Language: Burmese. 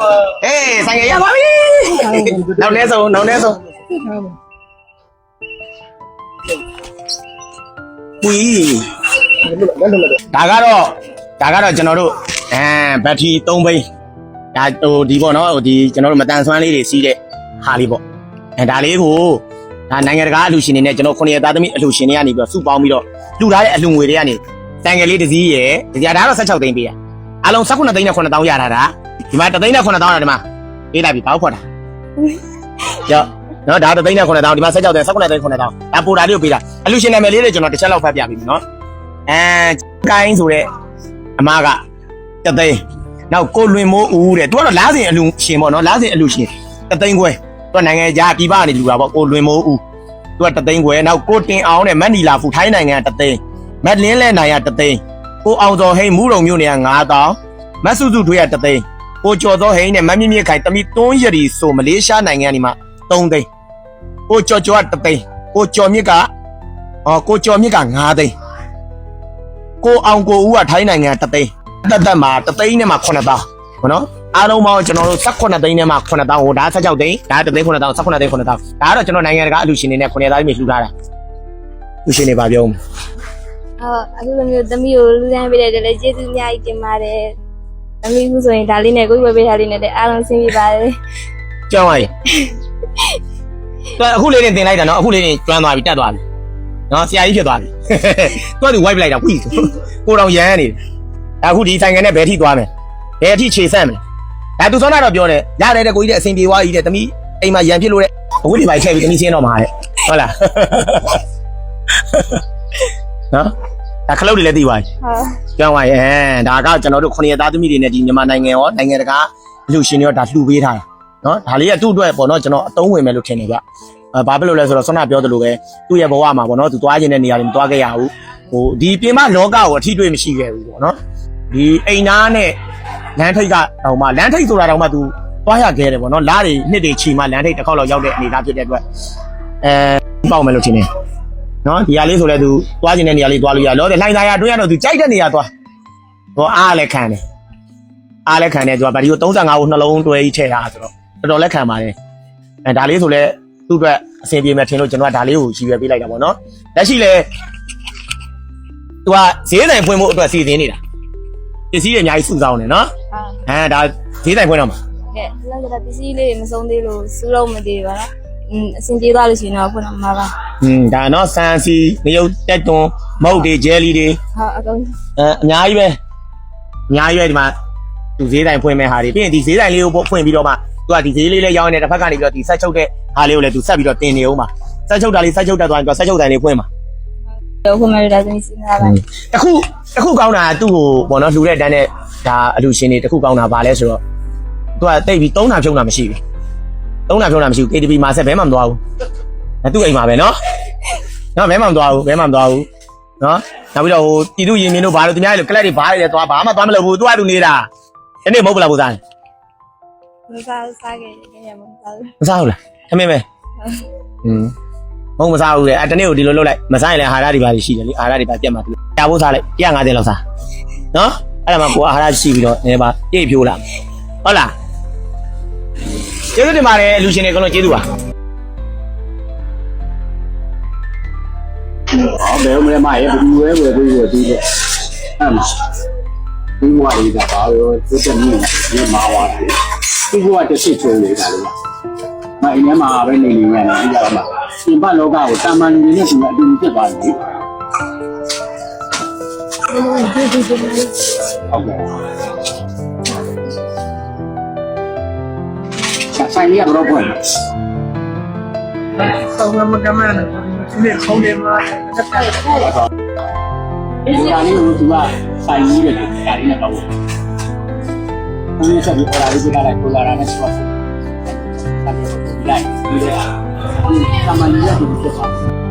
ဟေးဆိုင်ကရပါပြီနောက်လဲဆုံးနောက်လဲဆုံးဝီဒါကတော့ဒါကတော့ကျွန်တော်တို့အဲဘက်ထရီ3ဘိန်းဒါဟိုဒီပေါ့နော်ဟိုဒီကျွန်တော်တို့မတန်ဆွမ်းလေးတွေစီးတဲ့ဟာလေးပေါ့အဲဒါလေးကိုဒါနိုင်ငံတကာအလှူရှင်တွေနဲ့ကျွန်တော်ခုနှစ်ရက်သားသမီးအလှူရှင်တွေကနေပြီးတော့စုပေါင်းပြီးတော့လှူထားတဲ့အလှူငွေတွေကနေဆိုင်ကလေးတစ်စီးရယ်ဒါဒါကတော့16သိန်းပေးရအလုံး19သိန်းနဲ့9000ရထားတာဒီ မှာ3သိန်းနဲ့9000တော့ဒီမှာပေးလိုက်ပြီဘာလို့ခေါ်တာကြောက်နော်ဒါ3သိန်းနဲ့9000ဒီမှာ16သိန်း19သိန်း9000ဒါပိုတာလေးကိုပေးတာအလှူရှင်နာမည်လေးတွေကျွန်တော်တစ်ချက်လောက်ဖတ်ပြပြီနော်အဲကိုင်းဆိုတဲ့အမကတသိန်းနောက်ကိုလွင်မိုးဦးတဲ့သူကတော့လားစင်အလူရှင်ပေါ့နော်လားစင်အလူရှင်တသိန်းခွဲသူကနိုင်ငံခြားပြည်ပကနေလူတာပေါ့ကိုလွင်မိုးဦးသူကတသိန်းခွဲနောက်ကိုတင်အောင်နဲ့မက်နီလာဖူထိုင်းနိုင်ငံကတသိန်းမက်လင်းလဲနိုင်ကတသိန်းကိုအောင်စော်ဟိန်းမူးတုံမြို့နယ်က9000မတ်စုစုထွေးကတသိန်း ကိုကျော်စောဟိန်းနဲ့မမြင့်မြင့်ခိုင်တမီတွန်းရည်ဆိုမလေးရှားနိုင်ငံဒီမှာ3သိန်းကိုကျော်ကျော်ကတသိန်းကိုကျော်မြင့်ကအော်ကိုကျော်မြင့်က9သိန်းကိုအောင်ကိုဦးကထိုင်းနိုင်ငံတသိန်းတက်တက်မှာတသိန်းနဲ့မှာ9000ဘောနော်အားလုံးပေါင်းကျွန်တော်တို့18သိန်းနဲ့မှာ9000ဟိုဒါ16သိန်းဒါတသိန်း9000 18သိန်း9000ဒါကတော့ကျွန်တော်နိုင်ငံတကာအလူရှင်တွေနဲ့9သားမျိုးလှူထားတာလူရှင်တွေပါပြောဦးအော်အခုလိုမျိုးသမီးကိုလူတန်းပေးတဲ့အတွက်လည်းကျေးဇူးအများကြီးတင်ပါတယ် သမီးခုဆိုရင်ဒါလေးနဲ့ကိုယ်ဝယ်ပေးထားလေးနဲ့လည်းအားလုံးဆင်းပြေပါတယ်ကြောင်းပါရေသူအခုလေးနဲ့တင်လိုက်တာနော်အခုလေးနဲ့ကျွမ်းသွားပြီတက်သွားပြီနော်ဆရာကြီးဖြစ်သွားပြီသူကသူ wipe လိုက်တာဝိကိုတော်ရမ်းနေအခုဒီဆိုင်ငယ်နဲ့ဘယ်ထိသွားမယ်ဘယ်ထိခြေဆန့်မလဲဒါသူစောနာတော့ပြောတယ်ရတယ်တဲ့ကိုကြီးတဲ့အဆင်ပြေသွားကြီးတဲ့တမီးအိမ်မှာရန်ဖြစ်လို့တဲ့အခုဒီပိုင်းထည့်ပြီးတမီးရှင်းတော့မှာတဲ့ဟုတ်လားနော် ဒါခလုတ်တွေလည်းသိပါပြီဟုတ်ကြောင်းပါရဲ့ဒါကကျွန်တော်တို့ခုနှစ်ရက်သားသမီးတွေနဲ့ဒီမြန်မာနိုင်ငံရောနိုင်ငံတကာအလှူရှင်တွေရောဒါလှူပေးထားတာနော်ဒါလေးကသူ့အတွက်ပေါ့နော်ကျွန်တော်အသုံးဝင်မယ်လို့ထင်တယ်ဗျအဲဘာဖြစ်လို့လဲဆိုတော့ဆွမ်းနာပြောသလိုပဲသူ့ရဲ့ဘဝမှာပေါ့နော်သူသွားခြင်းတဲ့နေရာတွေမသွားခဲ့ရဘူးဟိုဒီပြင်မလောကကိုအထီးတွေ့မရှိခဲ့ဘူးပေါ့နော်ဒီအိမ်သားနဲ့လမ်းထိပ်ကတော့မှလမ်းထိပ်ဆိုတာတော့မှသူသွားရခဲ့တယ်ပေါ့နော်လားတွေနှစ်တွေချိန်မှလမ်းထိပ်တစ်ခေါက်လောက်ရောက်တဲ့အနေအထားဖြစ်တဲ့အတွက်အဲပေါက်မယ်လို့ထင်တယ် နော်ဒီဟာလေးဆိုလဲသူသွားခြင်းတဲ့နေရာလေးသွားလို့ရလောတဲ့လှိုင်းသားရအတွင်းကတော့သူကြိုက်တဲ့နေရာသွားဟောအားလည်းခံတယ်အားလည်းခံတယ်သူကဗာဒီကို35ခုနှလုံးတွဲကြီးထည့်ထားဆိုတော့တော်တော်လက်ခံပါတယ်အဲဒါလေးဆိုလဲသူ့အတွက်အဆင်ပြေမယ်ထင်လို့ကျွန်တော်ကဒါလေးကိုရည်ရွယ်ပေးလိုက်တာပေါ့နော်လက်ရှိလဲသူကဈေးဆိုင်ဖွင့်ဖို့အတွက်စီစဉ်နေတာပစ္စည်းတွေအများကြီးစုဆောင်းနေနော်ဟုတ်အဲဒါဈေးဆိုင်ဖွင့်တော့မှာကဲလောက်ကပစ္စည်းလေးတွေမဆုံးသေးလို့စူးတော့မသေးပါတော့อืม အဆင်ပြေသွားလို့ရှိရင်တော့ဖွင့်တော့မှာပါอืมဒါနော်ဆန်စီငရုတ်တက်တွန်းမုတ်တွေဂျယ်လီတွေဟုတ်အကုန်အဲအများကြီးပဲအများကြီးပဲဒီမှာသူဈေးဆိုင်ဖွင့်မဲ့ဟာတွေပြီးရင်ဒီဈေးဆိုင်လေးကိုဖွင့်ပြီးတော့မှသူကဒီဈေးလေးလေးရောင်းနေတဲ့တစ်ဖက်ကနေပြီးတော့ဒီဆက်ချုပ်တဲ့ဟာလေးကိုလည်းသူဆက်ပြီးတော့တင်နေအောင်ပါဆက်ချုပ်တာလေးဆက်ချုပ်တက်သွားရင်သူဆက်ချုပ်တိုင်လေးဖွင့်ပါတော့ဖွင့်မယ်ဒါဆိုရင်စဉ်းစားပါတခုတခုကောင်းတာကသူ့ကိုဘောနော်လှူတဲ့တန်းနဲ့ဒါအလူရှင်တွေတခုကောင်းတာဗာလဲဆိုတော့သူကတိတ်ပြီးသုံးတာဖြုံးတာမရှိဘူး သုံးတာဖြုံးတာမရှိဘူး KTV မှာဆက်ဘဲမှမသွားဘူးအဲသူ့အိမ်မှာပဲနော်နော်ဘဲမှမသွားဘူးဘဲမှမသွားဘူးနော်နောက်ပြီးတော့ဟိုပြည်သူရင်မြင်တို့ဘာလို့သူများလေကလပ်တွေဘာတွေလဲသွားဘာမှသွားမလုပ်ဘူးသူကသူနေတာဒီနေ့မဟုတ်ဘူးလားပူစားတယ်မစားစားခဲ့တယ်ညမစားဘူးမစားဘူးလားအမေမေอืมမဟုတ်မစားဘူးလေအဲတနေ့ကိုဒီလိုလုပ်လိုက်မစားရင်လည်းအာဟာရတွေပါရှိတယ်လေအာဟာရတွေပါပြတ်မှာသူရဖို့စားလိုက်150လောက်စားနော်အဲ့ဒါမှကိုအာဟာရရှိပြီးတော့နည်းပါပြည့်ဖြိုးလာဟုတ်လား ကျေးဇူးတင်ပါတယ်လူရှင်တွေအကုန်လုံးကျေးဇူးပါအော်ဘယ်မလဲမရဲ့ဘူးဝဲဝဲပြီးတော့ဒီလိုအဲ့မှာဒီမွားလေးကပါရောဒီတနည်းဒီမှာဝါတယ်ဒီကတစ်စစ်ချုံနေတာလေမအင်းထဲမှာပဲနေနေရတယ်ဒီကြတော့မှရှင်ဘလောကကိုတာမန်လူနဲ့သူကအတူတူဖြစ်သွားတယ်ဟုတ်ကဲ့ ဆိုင်လေးကတော့ပွင့်ဆောင်းမကမန်းဒီခေါင်းထဲမှာတက်တက်ဒီကနေ့ကသူကဆိုင်ကြီးတယ်ဒါလေးနဲ့တော့ဘုန်းကြီးဆက်ပြီးပေါ်လာပြီးပြလာလိုက်ပေါ်လာတာနဲ့ဆိုတော့ဒါမျိုးလိုက်ဒီလေအမှန်ကြီးရသူဖြစ်သွား